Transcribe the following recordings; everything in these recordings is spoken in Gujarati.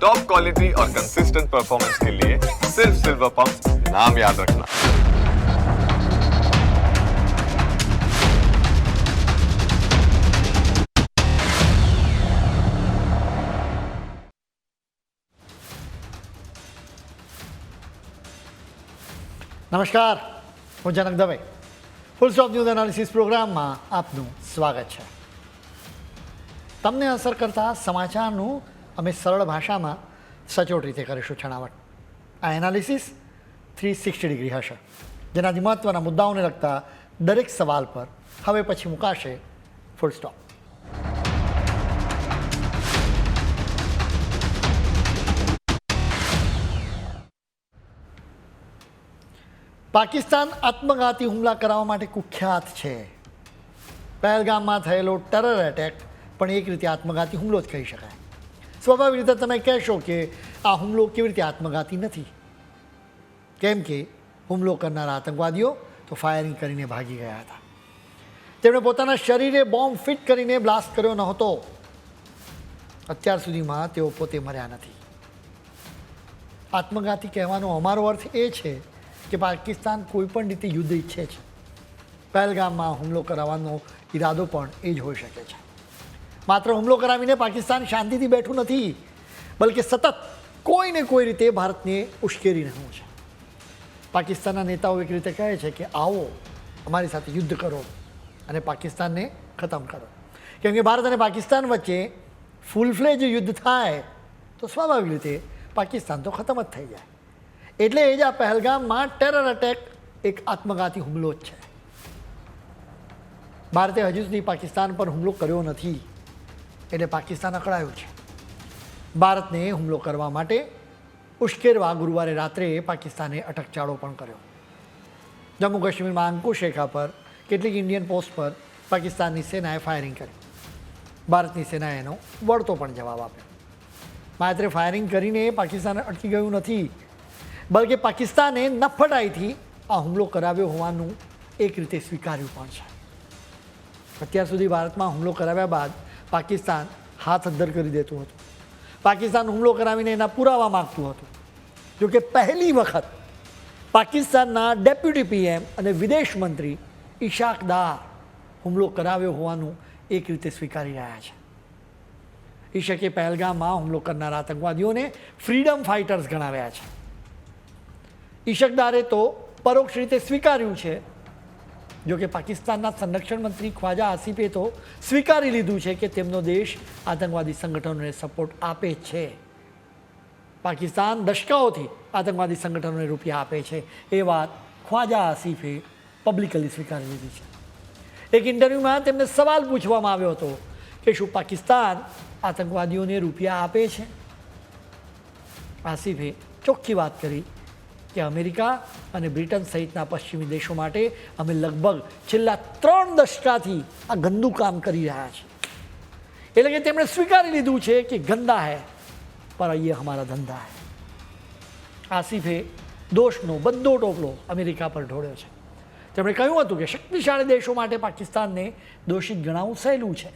टॉप क्वालिटी और कंसिस्टेंट परफॉर्मेंस के लिए सिर्फ सिल्वर पंप नाम याद रखना નમસ્કાર હું Janak Dave full stop news analysis પ્રોગ્રામમાં આપનું સ્વાગત છે તમને અસર કરતા સમાચારનું અમે સરળ ભાષામાં સચોટ રીતે કરીશું છણાવટ. આ એનાલિસિસ થ્રી સિક્સટી ડિગ્રી હશે. જેનાથી મહત્ત્વના મુદ્દાઓને લગતા દરેક સવાલ પર હવે પછી મુકાશે ફૂલ સ્ટોપ પાકિસ્તાન આત્મઘાતી હુમલા કરાવવા માટે કુખ્યાત છે. પહેલગામમાં થયેલો ટેરર એટેક પણ એક રીતે આત્મઘાતી હુમલો જ કહી શકાય. સ્વાભાવિક રીતે તમે કહેશો કે આ હુમલો કેવી રીતે આત્મઘાતી નથી? કેમ કે હુમલો કરનારા આતંકવાદીઓ તો ફાયરિંગ કરીને ભાગી ગયા હતા. તેમણે પોતાના શરીરે બોમ્બ ફિટ કરીને બ્લાસ્ટ કર્યો ન હતો અત્યાર સુધીમાં તેઓ પોતે મર્યા નથી. આત્મઘાતી કહેવાનો અમારો અર્થ એ છે કે પાકિસ્તાન કોઈપણ રીતે યુદ્ધ ઈચ્છે છે. પહેલગામમાં હુમલો કરાવવાનો ઈરાદો પણ એ જ હોઈ શકે છે. માત્ર હુમલો કરાવીને પાકિસ્તાન શાંતિથી બેઠું નથી, બલકે સતત કોઈને કોઈ રીતે ભારતને ઉશ્કેરી રહ્યું છે. પાકિસ્તાનના નેતાઓ એક રીતે કહે છે કે, આવો, અમારી સાથે યુદ્ધ કરો અને પાકિસ્તાનને ખતમ કરો. કેમ કે ભારત અને પાકિસ્તાન વચ્ચે ફૂલ ફ્લેજ યુદ્ધ થાય, તો સ્વાભાવિક રીતે પાકિસ્તાન તો ખતમ જ થઈ જાય. એટલે એ જ આ પહેલગામમાં ટેરર અટેક એક આત્મઘાતી હુમલો જ છે. ભારતે હજુ સુધી પાકિસ્તાન પર હુમલો કર્યો નથી. એટલે પાકિસ્તાન અકળાયું છે. ભારતને હુમલો કરવા માટે ઉશ્કેરવા ગુરુવારે રાત્રે પાકિસ્તાને અટકચાળો પણ કર્યો. જમ્મુ કાશ્મીરમાં અંકુશેખા પર કેટલીક ઇન્ડિયન પોસ્ટ પર પાકિસ્તાનની સેનાએ ફાયરિંગ કરી. ભારતની સેનાએ એનો વળતો પણ જવાબ આપ્યો. માત્ર ફાયરિંગ કરીને પાકિસ્તાન અટકી ગયું નથી, બલકે પાકિસ્તાને નફટાઈથી આ હુમલો કરાવ્યો હોવાનું એક રીતે સ્વીકાર્યું પણ છે. અત્યાર સુધી ભારતમાં હુમલો કરાવ્યા બાદ પાકિસ્તાન હાથ અદ્ધર કરી દેતું હતું. પાકિસ્તાન હુમલો કરાવીને એના પુરાવા માગતું હતું. જોકે પહેલી વખત પાકિસ્તાનના ડેપ્યુટી પીએમ અને વિદેશ મંત્રી ઈશાક દાર હુમલો કરાવ્યો હોવાનું એક રીતે સ્વીકારી રહ્યા છે. ઈશકે પહેલગામમાં હુમલો કરનાર આતંકવાદીઓને ફ્રીડમ ફાઇટર્સ ગણાવ્યા છે. ઈશકદારે તો પરોક્ષ રીતે સ્વીકાર્યું છે જો કે પાકિસ્તાનના સંરક્ષણ મંત્રી ખ્વાજા આસિફે તો સ્વીકારી લીધું છે કે તેમનો દેશ આતંકવાદી સંગઠનોને સપોર્ટ આપે છે. પાકિસ્તાન દશકાઓથી આતંકવાદી સંગઠનોને રૂપિયા આપે છે. એ વાત ખ્વાજા આસિફે પબ્લિકલી સ્વીકારી લીધી છે. એક ઇન્ટરવ્યૂમાં તેમને સવાલ પૂછવામાં આવ્યો હતો કે શું પાકિસ્તાન આતંકવાદીઓને રૂપિયા આપે છે? આસિફે ચોખ્ખી વાત કરી કે અમેરિકા અને બ્રિટન સહિતના પશ્ચિમી દેશો માટે અમે લગભગ છેલ્લા ત્રણ દશકાથી આ ગંદુ કામ કરી રહ્યા છીએ. એટલે કે તેમણે સ્વીકારી લીધું છે કે ગંદા હૈ, પર એ હમારા ધંધા હૈ. આસિફે દોષનો બધો ટોપલો અમેરિકા પર ઢોળ્યો છે. તેમણે કહ્યું હતું કે શક્તિશાળી દેશો માટે પાકિસ્તાનને દોષિત ગણાવવું સહેલું છે.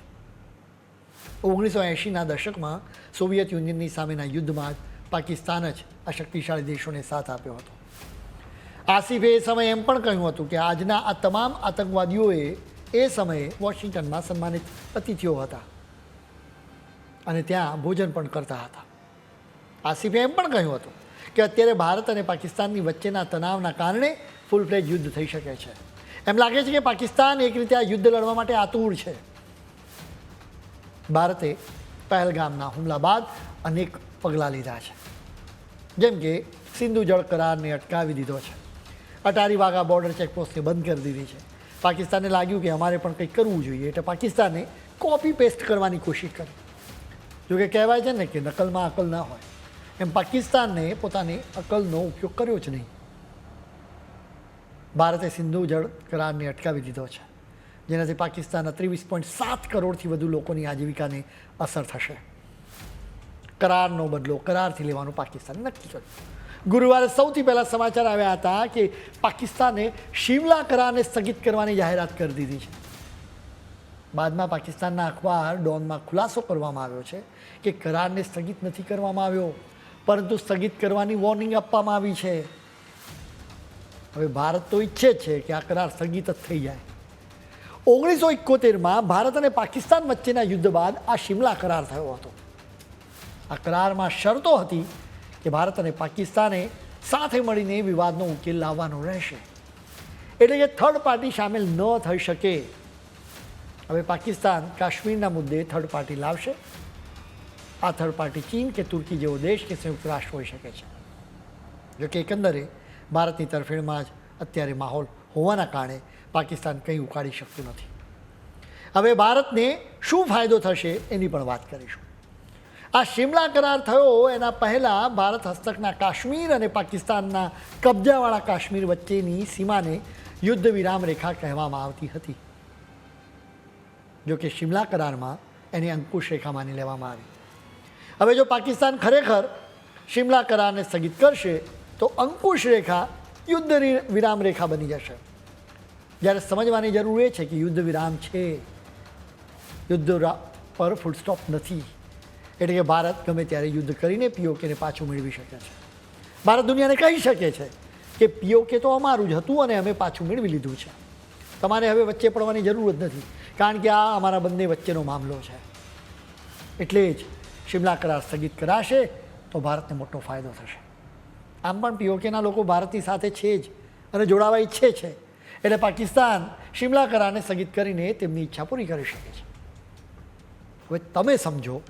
ઓગણીસો એંશીના દશકમાં સોવિયત યુનિયનની સામેના યુદ્ધમાં પાકિસ્તાન જ આ શક્તિશાળી દેશોને સાથ આપ્યો હતો. આસિફે એ સમયે એમ પણ કહ્યું હતું કે આજના આ તમામ આતંકવાદીઓએ એ સમયે વોશિંગ્ટનમાં સન્માનિત અતિથિઓ હતા અને ત્યાં ભોજન પણ કરતા હતા. આસિફે એમ પણ કહ્યું હતું કે અત્યારે ભારત અને પાકિસ્તાનની વચ્ચેના તણાવના કારણે ફૂલ ફ્લેજ યુદ્ધ થઈ શકે છે. એમ લાગે છે કે પાકિસ્તાન એક રીતે આ યુદ્ધ લડવા માટે આતુર છે. ભારતે પહેલગામના હુમલા બાદ અનેક પગલાં લીધા છે. જેમ કે સિંધુ જળ કરારને અટકાવી દીધો છે. અટારી વાઘા બોર્ડર ચેકપોસ્ટને બંધ કરી દીધી છે. પાકિસ્તાનને લાગ્યું કે અમારે પણ કંઈક કરવું જોઈએ એટલે પાકિસ્તાને કોપી પેસ્ટ કરવાની કોશિશ કરી. જોકે કહેવાય છે ને કે નકલમાં અકલ ના હોય. એમ પાકિસ્તાનને પોતાની અકલનો ઉપયોગ કર્યો જ નહીં. ભારતે સિંધુ જળ કરારને અટકાવી દીધો છે. જેનાથી પાકિસ્તાનના ત્રેવીસ પોઈન્ટ સાત કરોડથી વધુ લોકોની આજીવિકાને અસર થશે. કરારનો બદલો, કરારથી લેવાનું પાકિસ્તાન. નક્કી કર્યું. ગુરુવારે સૌથી પહેલાં સમાચાર આવ્યા હતા કે પાકિસ્તાને શિમલા કરારને સ્થગિત કરવાની જાહેરાત કરી દીધી છે. બાદમાં પાકિસ્તાનના અખબાર ડોનમાં ખુલાસો કરવામાં આવ્યો છે કે કરારને સ્થગિત નથી કરવામાં આવ્યો, પરંતુ સ્થગિત કરવાની વોર્નિંગ આપવામાં આવી છે. હવે ભારત તો ઈચ્છે છે કે આ કરાર સ્થગિત જ થઈ જાય. ઓગણીસો એકોતેરમાં ભારત અને પાકિસ્તાન વચ્ચેના યુદ્ધ બાદ આ શિમલા કરાર થયો હતો. આ કરારમાં શરતો હતી કે ભારત અને પાકિસ્તાને સાથે મળીને વિવાદનો ઉકેલ લાવવાનો રહેશે. એટલે કે થર્ડ પાર્ટી સામેલ ન થઈ શકે. હવે પાકિસ્તાન કાશ્મીરના મુદ્દે થર્ડ પાર્ટી લાવશે. આ થર્ડ પાર્ટી ચીન કે તુર્કી જેવો દેશ કે સંયુક્ત રાષ્ટ્ર હોઈ શકે છે. જોકે એકંદરે ભારતની તરફેણમાં જ અત્યારે માહોલ હોવાના કારણે પાકિસ્તાન કંઈ ઉકાળી શકતું નથી. હવે ભારતને શું ફાયદો થશે એની પણ વાત કરીશું. આ શિમલા કરાર થયો એના પહેલાં ભારત હસ્તકના કાશ્મીર અને પાકિસ્તાનના કબજાવાળા કાશ્મીર વચ્ચેની સીમાને યુદ્ધ વિરામ રેખા કહેવામાં આવતી હતી. જો કે શિમલા કરારમાં એને અંકુશ રેખા માની લેવામાં આવી. હવે જો પાકિસ્તાન ખરેખર શિમલા કરારને સ્થગિત કરશે, તો અંકુશ રેખા યુદ્ધ વિરામ રેખા બની જશે. જ્યારે સમજવાની જરૂર એ છે કે યુદ્ધ વિરામ છે. યુદ્ધ પર ફૂલસ્ટોપ નથી. એટલે કે ભારત ગમે ત્યારે યુદ્ધ કરીને પીઓકેને પાછું મેળવી શકે છે. ભારત દુનિયાને કહી શકે છે કે પીઓકે તો અમારું જ હતું અને અમે પાછું મેળવી લીધું છે. તમારે હવે વચ્ચે પડવાની જરૂર જ નથી, કારણ કે આ અમારા બંને વચ્ચેનો મામલો છે. એટલે જ શિમલા કરાર સ્થગિત કરાશે તો ભારતને મોટો ફાયદો થશે. આમ પણ પીઓકેના લોકો ભારતની સાથે છે જ અને જોડાવા ઈચ્છે છે. એટલે પાકિસ્તાન શિમલા કરારને સ્થગિત કરીને તેમની ઈચ્છા પૂરી કરી શકે છે. હવે તમે સમજો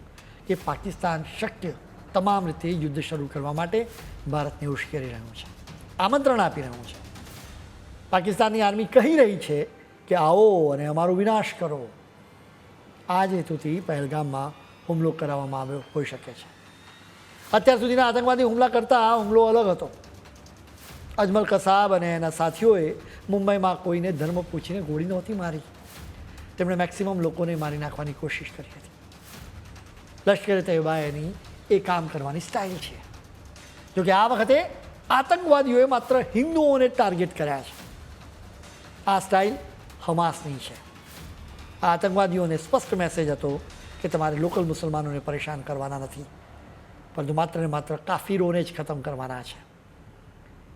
કે પાકિસ્તાન શક્ય તમામ રીતે યુદ્ધ શરૂ કરવા માટે ભારતને ઉશ્કેરી રહ્યું છે. આમંત્રણ આપી રહ્યું છે. પાકિસ્તાનની આર્મી કહી રહી છે કે આવો અને અમારો વિનાશ કરો. આ જ હેતુથી પહેલગામમાં હુમલો કરાવવામાં આવ્યો હોઈ શકે છે. અત્યાર સુધીના આતંકવાદી હુમલા કરતાં આ હુમલો અલગ હતો. અજમલ કસાબ અને એના સાથીઓએ મુંબઈમાં કોઈને ધર્મ પૂછીને ગોળી નહોતી મારી. તેમણે મેક્સિમમ લોકોને મારી નાખવાની કોશિશ કરી હતી. લશ્કરે તૈયબા એની, એ કામ કરવાની સ્ટાઇલ છે. જોકે આ વખતે આતંકવાદીઓએ માત્ર હિન્દુઓને ટાર્ગેટ કર્યા છે. આ સ્ટાઇલ હમાસની છે. આ આતંકવાદીઓને સ્પષ્ટ મેસેજ હતો કે તમારે લોકલ મુસલમાનોને પરેશાન કરવાના નથી, પરંતુ માત્ર ને માત્ર કાફીરોને જ ખતમ કરવાના છે.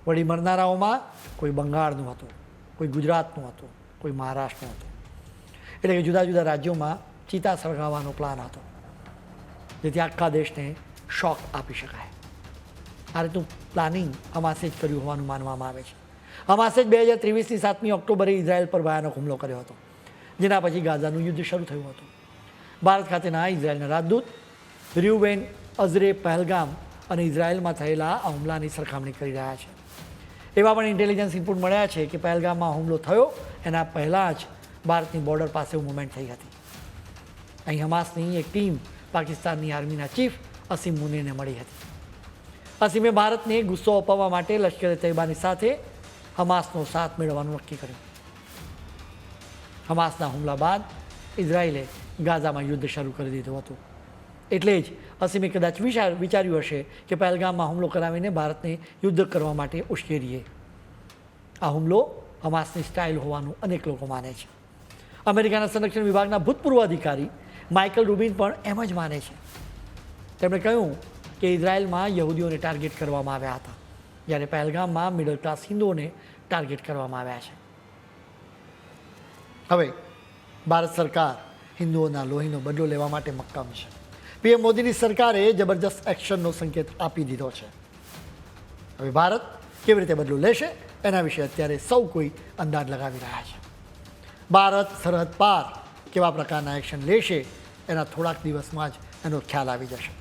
વળી મરનારાઓમાં કોઈ બંગાળનું હતું, કોઈ ગુજરાતનું હતું, કોઈ મહારાષ્ટ્રનું હતું. એટલે કે જુદા જુદા રાજ્યોમાં ચિતા સળગાવવાનો પ્લાન હતો. જેથી આખા દેશને શોક આપી શકાય આ રીતનું પ્લાનિંગ હમાસે જ કર્યું હોવાનું માનવામાં આવે છે હમાસે જ બે હજાર ત્રેવીસની સાતમી ઓક્ટોબરે ઇઝરાયલ પર ભયાનક હુમલો કર્યો હતો જેના પછી ગાઝાનું યુદ્ધ શરૂ થયું હતું। ભારત ખાતેના ઇઝરાયલના રાજદૂત ર્યુવેન અઝરે પહેલગામ અને ઇઝરાયલમાં થયેલા આ હુમલાની સરખામણી કરી રહ્યા છે। એવા પણ ઇન્ટેલિજન્સ ઇનપુટ મળ્યા છે કે પહેલગામમાં હુમલો થયો, એના પહેલાં જ ભારતની બોર્ડર પાસે મુવમેન્ટ થઈ હતી। અહીં હમાસની એક ટીમ પાકિસ્તાનની આર્મીના ચીફ અસીમ મુનીરને મળી હતી. અસીમે ભારતને ગુસ્સો અપાવવા માટે લશ્કરે તૈબાની સાથે હમાસનો સાથ મેળવવાનું નક્કી કર્યું. હમાસના હુમલા બાદ ઇઝરાયેલે ગાઝામાં યુદ્ધ શરૂ કરી દીધું હતું. એટલે જ અસીમે કદાચ વિચાર, વિચાર્યું હશે કે પહેલગામમાં હુમલો કરાવીને ભારતને યુદ્ધ કરવા માટે ઉશ્કેરીએ. આ હુમલો હમાસની સ્ટાઇલ હોવાનું અનેક લોકો માને છે. અમેરિકાના સંરક્ષણ વિભાગના ભૂતપૂર્વ અધિકારી માઇકલ રૂબિન પણ એમ જ માને છે. તેમણે કહ્યું કે ઇઝરાયલમાં યહૂદીઓને ટાર્ગેટ કરવામાં આવ્યા હતા, જ્યારે પહેલગામમાં મિડલ ક્લાસ હિન્દુઓને ટાર્ગેટ કરવામાં આવ્યા છે. હવે, ભારત સરકાર હિન્દુઓના લોહીનો બદલો લેવા માટે મક્કમ છે. પીએમ મોદીની સરકારે જબરજસ્ત એક્શનનો સંકેત આપી દીધો છે. હવે ભારત કેવી રીતે બદલો લેશે, એના વિશે અત્યારે સૌ કોઈ અંદાજ લગાવી રહ્યા છે. ભારત સરહદ પાર કેવા પ્રકારના એક્શન લેશે એના થોડાક દિવસમાં જ એનો ખ્યાલ આવી જશે.